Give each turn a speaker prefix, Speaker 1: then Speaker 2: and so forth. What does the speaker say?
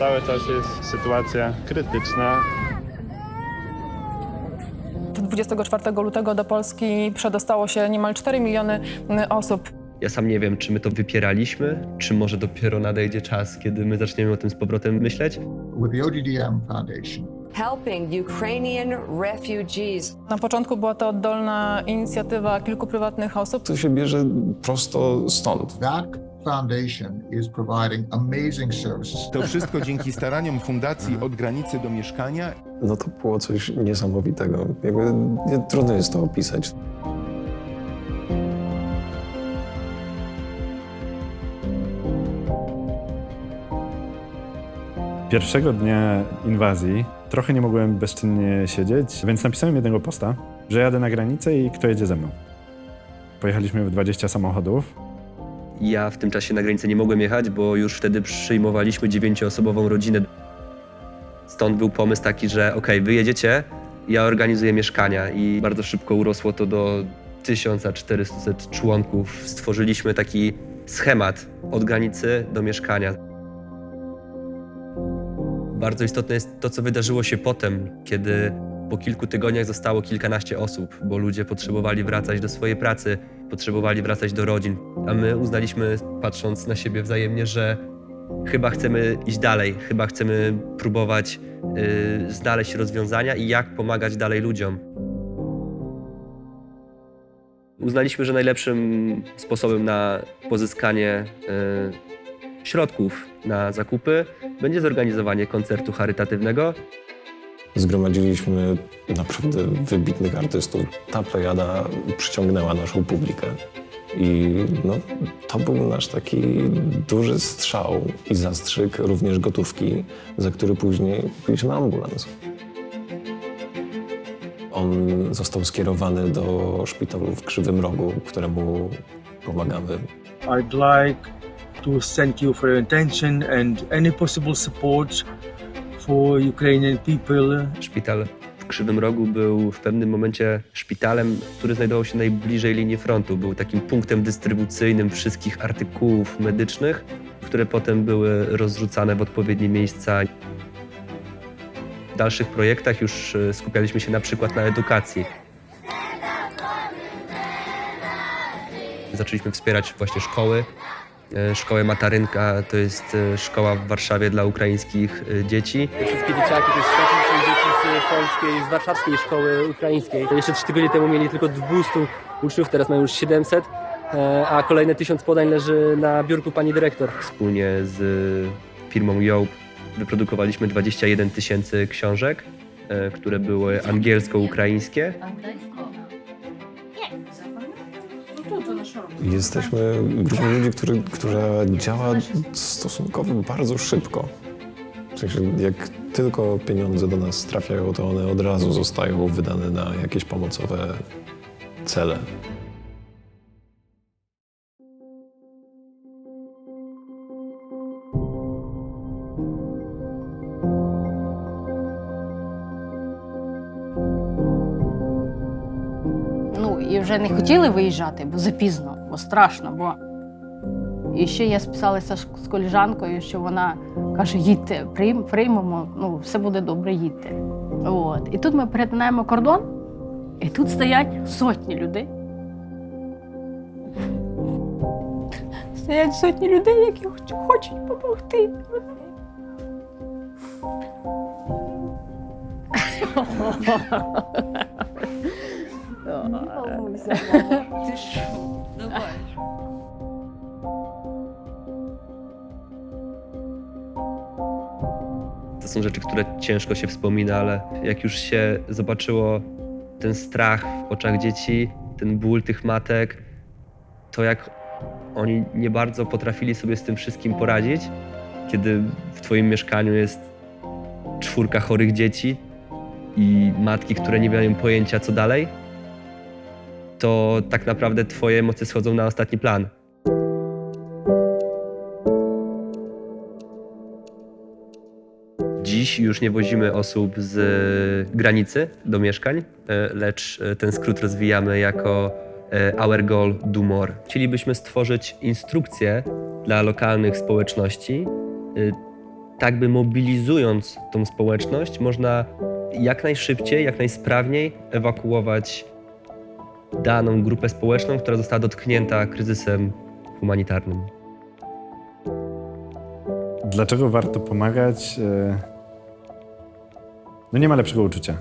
Speaker 1: Cały czas jest sytuacja krytyczna.
Speaker 2: 24 lutego do Polski przedostało się niemal 4 miliony y, osób.
Speaker 3: Ja sam nie wiem, czy my to wypieraliśmy, czy może dopiero nadejdzie czas, kiedy my zaczniemy o tym z powrotem myśleć.
Speaker 4: with the ODDM Foundation.
Speaker 5: helping Ukrainian refugees.
Speaker 2: Na początku była to oddolna inicjatywa kilku prywatnych osób.
Speaker 6: To się bierze prosto stąd.
Speaker 4: That foundation is providing amazing services.
Speaker 7: To wszystko dzięki staraniom Fundacji Od Granicy do Mieszkania
Speaker 6: No to było coś niesamowitego. Jakby nie, trudno jest to opisać.
Speaker 1: Pierwszego dnia inwazji trochę nie mogłem bezczynnie siedzieć, więc napisałem jednego posta, że jadę na granicę i kto jedzie ze mną. Pojechaliśmy w 20 samochodów.
Speaker 3: Ja w tym czasie na granicę nie mogłem jechać, bo już wtedy przyjmowaliśmy dziewięcioosobową rodzinę. Stąd był pomysł taki, że okej, wy jedziecie, ja organizuję mieszkania i bardzo szybko urosło to do 1400 członków. Stworzyliśmy taki schemat od granicy do mieszkania. Bardzo istotne jest to, co wydarzyło się potem, kiedy po kilku tygodniach zostało kilkanaście osób, bo ludzie potrzebowali wracać do swojej pracy, potrzebowali wracać do rodzin. A my uznaliśmy, patrząc na siebie wzajemnie, że chyba chcemy iść dalej, chyba chcemy próbować y, znaleźć rozwiązania i jak pomagać dalej ludziom. Uznaliśmy, że najlepszym sposobem na pozyskanie y, środków na zakupy będzie zorganizowanie koncertu charytatywnego.
Speaker 6: Zgromadziliśmy naprawdę wybitnych artystów. Ta plejada przyciągnęła naszą publikę. I no, to był nasz taki duży strzał i zastrzyk również gotówki, za który później kupiliśmy ambulans. On został skierowany do szpitalu w Krzywym Rogu, któremu pomagamy.
Speaker 8: I'd like to thank you for your and any possible support for Ukrainian people.
Speaker 3: Szpital w Krzywym Rogu był w pewnym momencie szpitalem, który znajdował się najbliżej linii frontu. Był takim punktem dystrybucyjnym wszystkich artykułów medycznych, które potem były rozrzucane w odpowiednie miejsca. W dalszych projektach już e, skupialiśmy się na przykład na edukacji. Zaczęliśmy wspierać właśnie szkoły. E, Szkołę Matarynka to jest e, szkoła w Warszawie dla ukraińskich e, dzieci.
Speaker 9: Wszystkie dzieciaki, to jest 150 dzieci z polskiej, z warszawskiej szkoły ukraińskiej. Jeszcze trzy tygodnie temu mieli tylko 200 uczniów, teraz mają już 700, e, a kolejne 1000 podań leży na biurku pani dyrektor.
Speaker 3: Wspólnie z firmą Job wyprodukowaliśmy 21 tysięcy książek, które były angielsko-ukraińskie.
Speaker 6: Jesteśmy grupą ludzi, który, która działa stosunkowo bardzo szybko. W sensie, jak tylko pieniądze do nas trafiają, to one od razu zostają wydane na jakieś pomocowe cele.
Speaker 10: Вже не хотіли виїжджати, бо запізно, бо страшно. Бо і ще я списалася з коліжанкою, що вона каже: їдьте, приймемо, ну все буде добре, їдьте. От. І тут ми перетинаємо кордон, і тут стоять сотні людей. Стоять сотні людей, які хочуть допомогти.
Speaker 5: Ти що? Давай.
Speaker 3: To są rzeczy, które ciężko się wspomina, ale jak już się zobaczyło ten strach w oczach dzieci, ten ból tych matek, to jak oni nie bardzo potrafili sobie z tym wszystkim poradzić, kiedy w Twoim mieszkaniu jest czwórka chorych dzieci i matki, które nie mają pojęcia, co dalej, to tak naprawdę Twoje emocje schodzą na ostatni plan. Dziś już nie wozimy osób z granicy do mieszkań, e, lecz e, ten skrót rozwijamy jako e, Our Goal Do More. Chcielibyśmy stworzyć instrukcję dla lokalnych społeczności, e, tak by mobilizując tą społeczność, można jak najszybciej, jak najsprawniej ewakuować daną grupę społeczną, która została dotknięta kryzysem humanitarnym.
Speaker 1: Dlaczego warto pomagać? E, No nie ma lepszego uczucia.